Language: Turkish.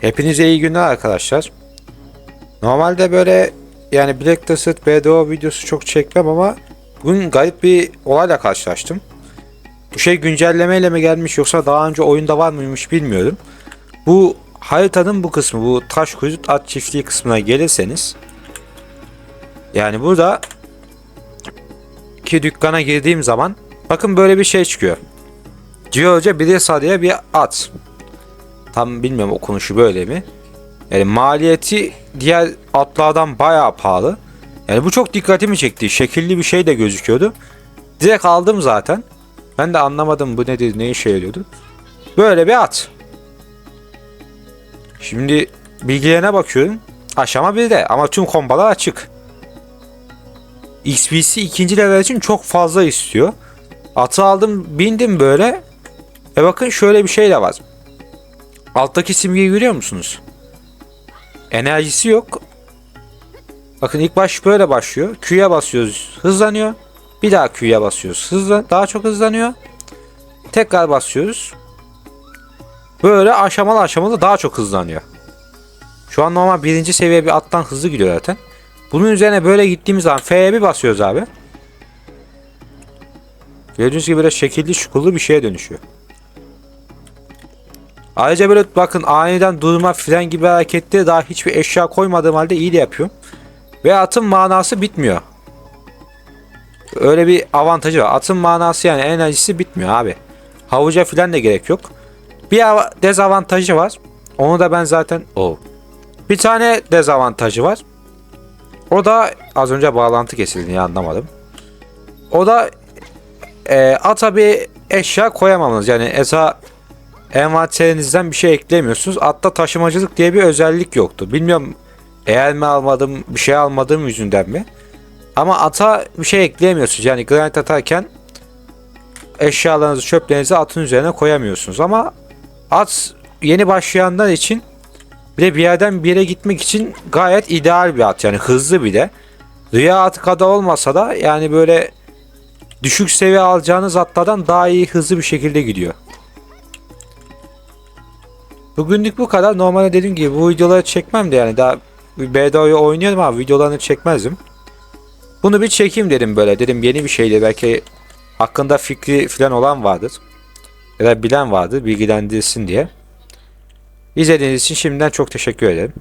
Hepinize iyi günler arkadaşlar. Normalde böyle yani Black Desert BDO videosu çok çekmem ama bugün garip bir olayla karşılaştım. Bu şey güncellemeyle mi gelmiş yoksa daha önce oyunda var mıymış bilmiyorum. Bu haritanın bu kısmı bu taş kuyruk at çiftliği kısmına gelirseniz yani burada ki dükkana girdiğim zaman bakın böyle bir şey çıkıyor. Georgia Brisa diye bir at. Tam bilmiyorum okunuşu böyle mi? Yani maliyeti diğer atlardan bayağı pahalı. Yani bu çok dikkatimi çekti. Şekilli bir şey de gözüküyordu. Direkt aldım zaten. Ben de anlamadım bu nedir, ne işe yarıyordu. Böyle bir at. Şimdi bilgilerine bakıyorum. Aşama 1'de ama tüm kombalar açık. XPC ikinci level için çok fazla istiyor. Atı aldım bindim böyle. E bakın şöyle bir şey de var. Alttaki simgeyi görüyor musunuz? Enerjisi yok. Bakın ilk baş böyle başlıyor. Q'ya basıyoruz hızlanıyor. Bir daha Q'ya basıyoruz hızlan daha çok hızlanıyor. Tekrar basıyoruz. Böyle aşamalı aşamalı daha çok hızlanıyor. Şu an normal birinci seviye bir attan hızlı gidiyor zaten. Bunun üzerine böyle gittiğimiz zaman F'ye bir basıyoruz abi. Gördüğünüz gibi böyle şekilli şukullu bir şeye dönüşüyor. Ayrıca böyle bakın aniden durma fren gibi hareketleri daha hiçbir eşya koymadığım halde iyi de yapıyorum. Ve atın manası bitmiyor. Öyle bir avantajı var. Atın manası yani enerjisi bitmiyor abi. Havuca filan da gerek yok. Bir av- dezavantajı var. Onu da ben zaten... o. Bir tane dezavantajı var. O da az önce bağlantı kesildi ya anlamadım. O da e, ata bir eşya koyamamız. Yani esa envanterinizden bir şey eklemiyorsunuz. Atta taşımacılık diye bir özellik yoktu. Bilmiyorum eğer mi almadım bir şey almadığım yüzünden mi? Ama ata bir şey ekleyemiyorsunuz. Yani granit atarken eşyalarınızı çöplerinizi atın üzerine koyamıyorsunuz. Ama at yeni başlayanlar için bir de bir yerden bir yere gitmek için gayet ideal bir at. Yani hızlı bir de. Rüya atı kadar olmasa da yani böyle düşük seviye alacağınız atlardan daha iyi hızlı bir şekilde gidiyor. Bugünlük bu kadar. Normalde dediğim gibi bu videoları çekmem de yani daha BDO'yu oynuyorum ama videolarını çekmezdim. Bunu bir çekeyim dedim böyle. Dedim yeni bir şeydi. Belki hakkında fikri falan olan vardır. Ya da bilen vardır. Bilgilendirsin diye. İzlediğiniz için şimdiden çok teşekkür ederim.